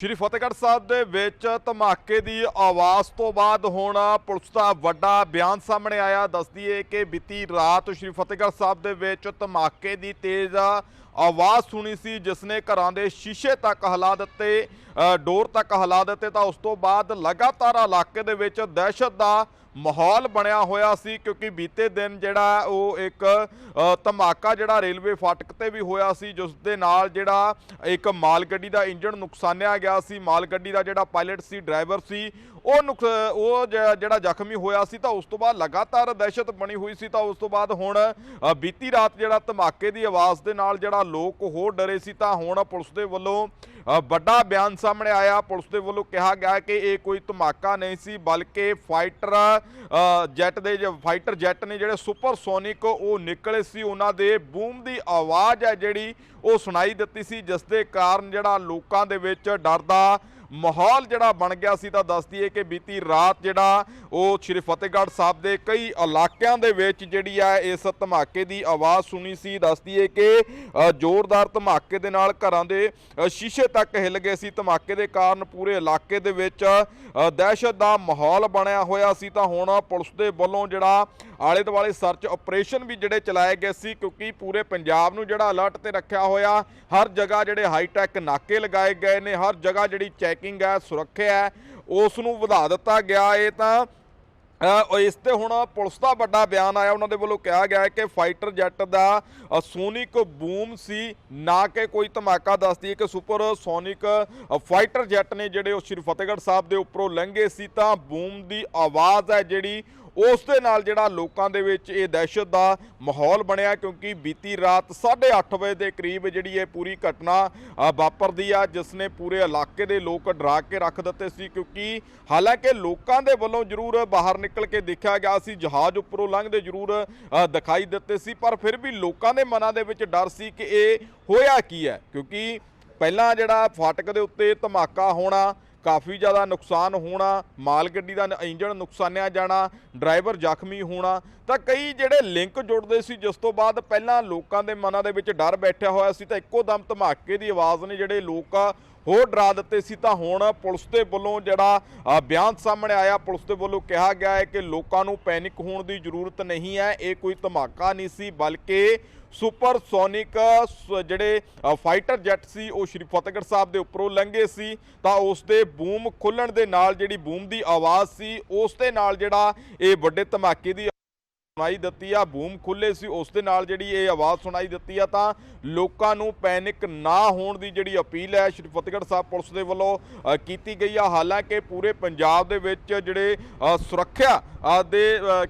ਸ਼੍ਰੀ ਫਤਿਹਗੜ੍ਹ ਸਾਹਿਬ ਦੇ ਵਿੱਚ ਧਮਾਕੇ ਦੀ ਆਵਾਜ਼ ਤੋਂ ਬਾਅਦ ਹੁਣ ਪੁਲਿਸ ਦਾ ਵੱਡਾ ਬਿਆਨ ਸਾਹਮਣੇ ਆਇਆ। ਦੱਸਦੀ ਹੈ ਕਿ ਬੀਤੀ ਰਾਤ ਸ਼੍ਰੀ ਫਤਿਹਗੜ੍ਹ ਸਾਹਿਬ ਦੇ ਵਿੱਚ ਧਮਾਕੇ ਦੀ ਤੇਜ਼ ਆਵਾਜ਼ ਸੁਣੀ ਸੀ ਜਿਸ ਨੇ ਘਰਾਂ ਦੇ ਸ਼ੀਸ਼ੇ ਤੱਕ ਹਿਲਾ ਦਿੱਤੇ ਡੋਰ ਤੱਕ ਹਿਲਾ ਦਿੱਤੇ, ਤਾਂ ਉਸ ਤੋਂ ਬਾਅਦ ਲਗਾਤਾਰ ਇਲਾਕੇ ਦੇ ਵਿੱਚ ਦਹਿਸ਼ਤ ਦਾ ਮਾਹੌਲ ਬਣਿਆ ਹੋਇਆ ਸੀ, ਕਿਉਂਕਿ ਬੀਤੇ ਦਿਨ ਜਿਹੜਾ ਉਹ ਇੱਕ ਧਮਾਕਾ ਜਿਹੜਾ ਰੇਲਵੇ ਫਾਟਕ ਤੇ ਵੀ ਹੋਇਆ ਸੀ, ਜਿਸ ਦੇ ਨਾਲ ਜਿਹੜਾ ਇੱਕ ਮਾਲ ਗੱਡੀ ਦਾ ਇੰਜਣ ਨੁਕਸਾਨਿਆ ਗਿਆ ਸੀ ਮਾਲ ਗੱਡੀ ਦਾ ਜਿਹੜਾ ਪਾਇਲਟ ਸੀ, ਡਰਾਈਵਰ ਸੀ, ਉਹ ਨੁਕਸ, ਉਹ ਜ- ਜਿਹੜਾ ਜ਼ਖਮੀ ਹੋਇਆ ਸੀ, ਤਾਂ ਉਸ ਤੋਂ ਬਾਅਦ ਲਗਾਤਾਰ ਦਹਿਸ਼ਤ ਬਣੀ ਹੋਈ ਸੀ, ਤਾਂ ਉਸ ਤੋਂ ਬਾਅਦ ਹੁਣ ਬੀਤੀ ਰਾਤ ਜਿਹੜਾ ਧਮਾਕੇ ਦੀ ਆਵਾਜ਼ ਦੇ ਨਾਲ ਜਿਹੜਾ ਲੋਕ ਹੋਰ ਡਰੇ ਸੀ ਤਾਂ ਹੁਣ ਪੁਲਿਸ ਦੇ ਵੱਲੋਂ ਵੱਡਾ ਬਿਆਨ ਸਾਹਮਣੇ ਆਇਆ। ਪੁਲਿਸ ਦੇ ਵੱਲੋਂ ਕਿਹਾ ਗਿਆ ਕਿ ਇਹ ਕੋਈ ਧਮਾਕਾ ਨਹੀਂ ਸੀ ਬਲਕਿ ਫਾਈਟਰ ਅ, ਜੈਟ ਦੇ ਜੋ ਫਾਈਟਰ ਜੈਟ ਨੇ ਜਿਹੜੇ ਸੁਪਰਸੋਨਿਕ ਉਹ ਨਿਕਲੇ ਸੀ ਉਹਨਾਂ ਦੇ ਬੂਮ ਦੀ ਆਵਾਜ਼ ਹੈ ਜਿਹੜੀ ਉਹ ਸੁਣਾਈ ਦਿੱਤੀ ਸੀ ਜਿਸ ਦੇ ਕਾਰਨ ਜਿਹੜਾ ਲੋਕਾਂ ਦੇ ਵਿੱਚ ਡਰ ਦਾ ਮਾਹੌਲ ਜਿਹੜਾ ਬਣ ਗਿਆ ਸੀ ਤਾਂ ਦੱਸਦੀ ਹੈ ਕਿ ਬੀਤੀ ਰਾਤ ਜਿਹੜਾ ਉਹ ਸ਼੍ਰੀ ਫਤਿਹਗੜ੍ਹ ਸਾਹਿਬ ਦੇ ਕਈ ਇਲਾਕਿਆਂ ਦੇ ਵਿੱਚ ਜਿਹੜੀ ਆ ਇਸ ਧਮਾਕੇ ਦੀ ਆਵਾਜ਼ ਸੁਣੀ ਸੀ, ਦੱਸਦੀ ਹੈ ਕਿ ਜ਼ੋਰਦਾਰ ਧਮਾਕੇ ਦੇ ਨਾਲ ਘਰਾਂ ਦੇ ਸ਼ੀਸ਼ੇ ਤੱਕ ਹਿੱਲ ਗਏ ਸੀ। ਧਮਾਕੇ ਦੇ ਕਾਰਨ ਪੂਰੇ ਇਲਾਕੇ ਦੇ ਵਿੱਚ ਦਹਿਸ਼ਤ ਦਾ ਮਾਹੌਲ ਬਣਿਆ ਹੋਇਆ ਸੀ। ਤਾਂ ਹੁਣ ਪੁਲਿਸ ਦੇ ਵੱਲੋਂ ਜਿਹੜਾ ਆਲੇ ਦੁਆਲੇ ਸਰਚ ਆਪਰੇਸ਼ਨ ਵੀ ਜਿਹੜੇ ਚਲਾਏ ਗਏ ਸੀ, ਕਿਉਂਕਿ ਪੂਰੇ ਪੰਜਾਬ ਨੂੰ ਜਿਹੜਾ ਅਲਰਟ ਤੇ ਰੱਖਿਆ ਹੋਇਆ, ਹਰ ਜਗ੍ਹਾ ਜਿਹੜੇ ਹਾਈਟੈਕ ਨਾਕੇ ਲਗਾਏ ਗਏ ਨੇ, ਹਰ ਜਗ੍ਹਾ ਜਿਹੜੀ ਚੈਕ ਚੈਕਿੰਗ ਹੈ, ਸੁਰੱਖਿਆ ਹੈ, ਉਸ ਨੂੰ ਵਧਾ ਦਿੱਤਾ ਗਿਆ ਇਹ ਤਾਂ ਇਸ ਤੇ ਹੁਣ ਪੁਲਿਸ ਦਾ ਵੱਡਾ ਬਿਆਨ ਆਇਆ। ਉਹਨਾਂ ਦੇ ਵੱਲੋਂ ਕਿਹਾ ਗਿਆ ਹੈ ਕਿ ਫਾਈਟਰ ਜੈਟ ਦਾ ਸੋਨਿਕ ਬੂਮ ਸੀ, ਨਾ ਕਿ ਕੋਈ ਧਮਾਕਾ ਦੱਸਦੀ ਹੈ ਕਿ ਸੁਪਰ ਸੋਨਿਕ ਫਾਈਟਰ ਜੈਟ ਨੇ ਜਿਹੜੇ ਉਹ ਸ਼੍ਰੀ ਫਤਿਹਗੜ੍ਹ ਸਾਹਿਬ ਦੇ ਉੱਪਰੋਂ ਲੰਘੇ ਸੀ। ਤਾਂ ਬੂਮ ਦੀ ਆਵਾਜ਼ ਹੈ ਜਿਹੜੀ ਉਸ ਦੇ ਨਾਲ ਜਿਹੜਾ ਲੋਕਾਂ ਦੇ ਵਿੱਚ ਇਹ ਦਹਿਸ਼ਤ ਦਾ ਮਾਹੌਲ ਬਣਿਆ ਕਿਉਂਕਿ ਬੀਤੀ ਰਾਤ 8:30 ਵਜੇ ਦੇ ਕਰੀਬ ਜਿਹੜੀ ਇਹ ਪੂਰੀ ਘਟਨਾ ਵਾਪਰਦੀ ਆ, ਜਿਸ ਨੇ ਪੂਰੇ ਇਲਾਕੇ ਦੇ ਲੋਕ ਡਰਾ ਕੇ ਰੱਖ ਦਿੱਤੇ ਸੀ ਕਿਉਂਕਿ ਹਾਲਾਂਕਿ ਲੋਕਾਂ ਦੇ ਵੱਲੋਂ ਜ਼ਰੂਰ ਬਾਹਰ ਨਿਕਲ ਕੇ ਦੇਖਿਆ ਗਿਆ ਸੀ, ਜਹਾਜ਼ ਉੱਪਰੋਂ ਲੰਘਦੇ ਜ਼ਰੂਰ ਦਿਖਾਈ ਦਿੱਤੇ ਸੀ, ਪਰ ਫਿਰ ਵੀ ਲੋਕਾਂ ਦੇ ਮਨਾਂ ਦੇ ਵਿੱਚ ਡਰ ਸੀ ਕਿ ਇਹ ਹੋਇਆ ਕੀ ਹੈ ਕਿਉਂਕਿ ਪਹਿਲਾਂ ਜਿਹੜਾ ਫਾਟਕ ਦੇ ਉੱਤੇ ਧਮਾਕਾ ਹੋਣਾ ਕਾਫੀ ਜ਼ਿਆਦਾ ਨੁਕਸਾਨ ਹੋਣਾ, ਮਾਲ ਗੱਡੀ ਦਾ ਇੰਜਣ ਨੁਕਸਾਨਿਆ ਜਾਣਾ, ਡਰਾਈਵਰ ਜ਼ਖਮੀ ਹੋਣਾ, ਤਾਂ ਕਈ ਜਿਹੜੇ ਲਿੰਕ ਜੁੜਦੇ ਸੀ, ਜਿਸ ਤੋਂ ਬਾਅਦ ਪਹਿਲਾਂ ਲੋਕਾਂ ਦੇ ਮਨਾਂ ਦੇ ਵਿੱਚ ਡਰ ਬੈਠਿਆ ਹੋਇਆ ਸੀ, ਤਾਂ ਇੱਕੋ ਦਮ ਧਮਾਕੇ ਦੀ ਆਵਾਜ਼ ਨੇ ਜਿਹੜੇ ਲੋਕ ਆ ਹੋਰ ਡਰਾ ਦਿੱਤੇ ਸੀ ਤਾਂ ਹੁਣ ਪੁਲਿਸ ਦੇ ਵੱਲੋਂ ਜਿਹੜਾ ਬਿਆਨ ਸਾਹਮਣੇ ਆਇਆ, ਪੁਲਿਸ ਦੇ ਵੱਲੋਂ ਕਿਹਾ ਗਿਆ ਹੈ ਕਿ ਲੋਕਾਂ ਨੂੰ ਪੈਨਿਕ ਹੋਣ ਦੀ ਜ਼ਰੂਰਤ ਨਹੀਂ ਹੈ, ਇਹ ਕੋਈ ਧਮਾਕਾ ਨਹੀਂ ਸੀ, ਬਲਕਿ ਸੁਪਰਸੋਨਿਕ ਸ- ਜਿਹੜੇ ਫਾਈਟਰ ਜੈਟ ਸੀ, ਉਹ ਸ਼੍ਰੀ ਫਤਿਹਗੜ੍ਹ ਸਾਹਿਬ ਦੇ ਉੱਪਰੋਂ ਲੰਘੇ ਸੀ, ਤਾਂ ਉਸ ਦੇ ਬੂਮ ਖੁੱਲਣ ਦੇ ਨਾਲ ਜਿਹੜੀ ਬੂਮ ਦੀ ਆਵਾਜ਼ ਸੀ, ਉਸ ਦੇ ਨਾਲ ਜਿਹੜਾ ਇਹ ਵੱਡੇ ਧਮਾਕੇ ਦੀ ਸੁਣਾਈ ਦਿੱਤੀ ਆ ਬੂਮ ਖੁੱਲੇ ਸੀ ਉਸ ਦੇ ਨਾਲ ਜਿਹੜੀ ਇਹ ਆਵਾਜ਼ ਸੁਣਾਈ ਦਿੱਤੀ ਆ ਤਾਂ ਲੋਕਾਂ ਨੂੰ ਪੈਨਿਕ ਨਾ ਹੋਣ ਦੀ ਜਿਹੜੀ ਅਪੀਲ ਹੈ ਸ਼੍ਰੀ ਫਤਿਹਗੜ੍ਹ ਸਾਹਿਬ ਪੁਲਿਸ ਦੇ ਵੱਲੋਂ ਕੀਤੀ ਗਈ ਆ। ਹਾਲਾਂਕਿ ਪੂਰੇ ਪੰਜਾਬ ਦੇ ਵਿੱਚ ਜਿਹੜੇ ਸੁਰੱਖਿਆ ਦੇ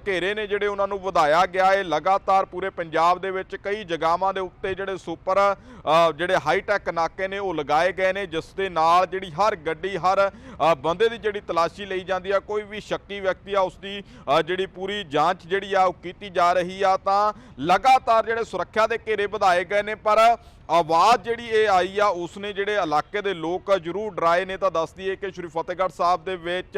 ਘੇਰੇ ਨੇ ਜਿਹੜੇ ਉਹਨਾਂ ਨੂੰ ਵਧਾਇਆ ਗਿਆ ਹੈ ਲਗਾਤਾਰ ਪੂਰੇ ਪੰਜਾਬ ਦੇ ਵਿੱਚ ਕਈ ਜਗ੍ਹਾਵਾਂ ਦੇ ਉੱਤੇ ਜਿਹੜੇ ਸੁਪਰ ਅ, ਜਿਹੜੇ ਹਾਈਟੈਕ ਨਾਕੇ ਨੇ ਉਹ ਲਗਾਏ ਗਏ ਨੇ ਜਿਸ ਦੇ ਨਾਲ ਜਿਹੜੀ ਹਰ ਗੱਡੀ ਹਰ ਬੰਦੇ ਦੀ ਜਿਹੜੀ ਤਲਾਸ਼ੀ ਲਈ ਜਾਂਦੀ ਆ ਕੋਈ ਵੀ ਸ਼ੱਕੀ ਵਿਅਕਤੀ ਆ ਉਸ ਦੀ ਜਿਹੜੀ ਪੂਰੀ ਜਾਂਚ ਜਿਹੜੀ ਆ ਕੀਤੀ ਜਾ ਰਹੀ ਆ ਤਾਂ ਲਗਾਤਾਰ ਜਿਹੜੇ ਸੁਰੱਖਿਆ ਦੇ ਘੇਰੇ ਵਧਾਏ ਗਏ ਨੇ ਪਰ ਆਵਾਜ਼ ਜਿਹੜੀ ਇਹ ਆਈ ਆ ਉਸ ਨੇ ਜਿਹੜੇ ਇਲਾਕੇ ਦੇ ਲੋਕ ਜ਼ਰੂਰ ਡਰਾਏ ਨੇ, ਤਾਂ ਦੱਸਦੀ ਹੈ ਕਿ ਸ਼੍ਰੀ ਫਤਿਹਗੜ੍ਹ ਸਾਹਿਬ ਦੇ ਵਿੱਚ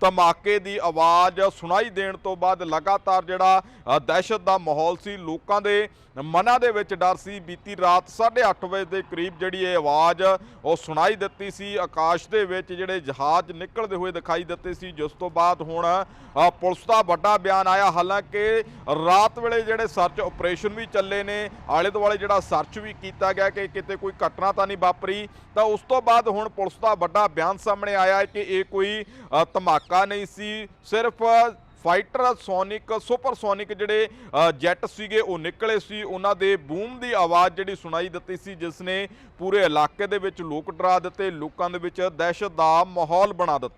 ਧਮਾਕੇ ਦੀ ਆਵਾਜ਼ ਸੁਣਾਈ ਦੇਣ ਤੋਂ ਬਾਅਦ ਲਗਾਤਾਰ ਜਿਹੜਾ ਦਹਿਸ਼ਤ ਦਾ ਮਾਹੌਲ ਸੀ, ਲੋਕਾਂ ਦੇ ਮਨਾਂ ਦੇ ਵਿੱਚ ਡਰ ਸੀ। ਬੀਤੀ ਰਾਤ 8:30 ਵਜੇ ਦੇ ਕਰੀਬ ਜਿਹੜੀ ਇਹ ਆਵਾਜ਼, ਉਹ ਸੁਣਾਈ ਦਿੱਤੀ ਸੀ। ਆਕਾਸ਼ ਦੇ ਵਿੱਚ ਜਿਹੜੇ ਜਹਾਜ਼ ਨਿਕਲਦੇ ਹੋਏ ਦਿਖਾਈ ਦਿੱਤੇ ਸੀ। ਜਿਸ ਤੋਂ ਬਾਅਦ ਹੁਣ ਪੁਲਿਸ ਦਾ ਵੱਡਾ ਬਿਆਨ ਆਇਆ। ਹਾਲਾਂਕਿ ਰਾਤ ਵੇਲੇ ਜਿਹੜੇ ਸਰਚ ਆਪਰੇਸ਼ਨ ਵੀ ਚੱਲੇ ਨੇ ਆਲੇ ਦੁਆਲੇ ਜਿਹੜਾ ਸਰਚ ਵੀ ਕੀਤਾ ਕੀਤਾ ਗਿਆ ਕਿ ਕਿਤੇ ਕੋਈ ਘਟਨਾ ਤਾਂ ਨਹੀਂ ਵਾਪਰੀ ਤਾਂ ਉਸ ਤੋਂ ਬਾਅਦ ਹੁਣ ਪੁਲਿਸ ਦਾ ਵੱਡਾ ਬਿਆਨ ਸਾਹਮਣੇ ਆਇਆ ਹੈ ਕਿ ਇਹ ਕੋਈ ਧਮਾਕਾ ਨਹੀਂ ਸੀ। ਸਿਰਫ ਫਾਈਟਰ ਸੋਨਿਕ ਸੁਪਰ ਸੋਨਿਕ ਜਿਹੜੇ ਅ, ਜੈਟ ਸੀਗੇ ਉਹ ਨਿਕਲੇ ਸੀ। ਉਹਨਾਂ ਦੇ ਬੂਮ ਦੀ ਆਵਾਜ਼ ਜਿਹੜੀ ਸੁਣਾਈ ਦਿੱਤੀ ਸੀ ਜਿਸ ਨੇ ਪੂਰੇ ਇਲਾਕੇ ਦੇ ਵਿੱਚ ਲੋਕ ਡਰਾ ਦਿੱਤੇ ਲੋਕਾਂ ਦੇ ਵਿੱਚ ਦਹਿਸ਼ਤ ਦਾ ਮਾਹੌਲ ਬਣਾ ਦਿੱਤਾ।